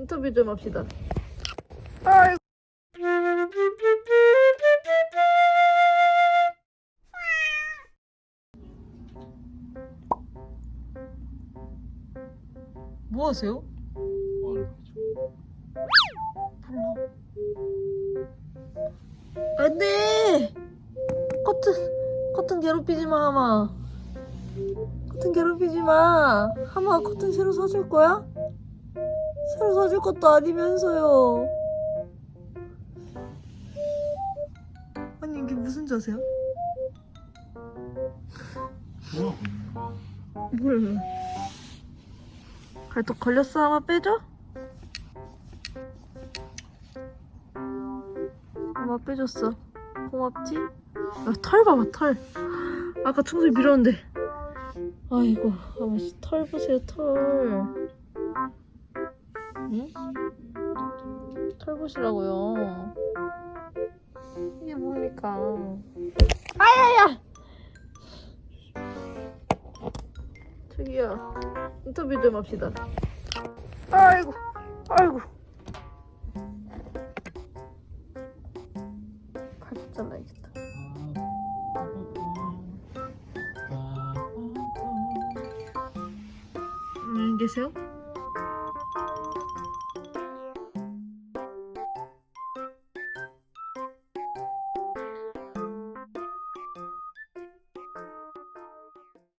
인터뷰 좀 합시다. 아이고. 뭐 하세요? 몰라. 안 돼! 커튼, 커튼 괴롭히지 마, 하마. 커튼 괴롭히지 마. 하마, 커튼 새로 사줄 거야? 새로 사줄 것도 아니면서요. 아니, 이게 무슨 자세야? 뭘? 발톱 걸렸어? 하마 빼줘? 하마 빼줬어. 고맙지? 아, 털 봐봐, 털. 아까 청소기 밀었는데. 아이고, 하마 씨, 털 보세요, 털. 응? 털 보시라고요. 이게 뭡니까? 아야야! 저기요, 인터뷰 좀 합시다. 아이고, 아이고. 발톱 잘라야겠다. 안녕히 계세요.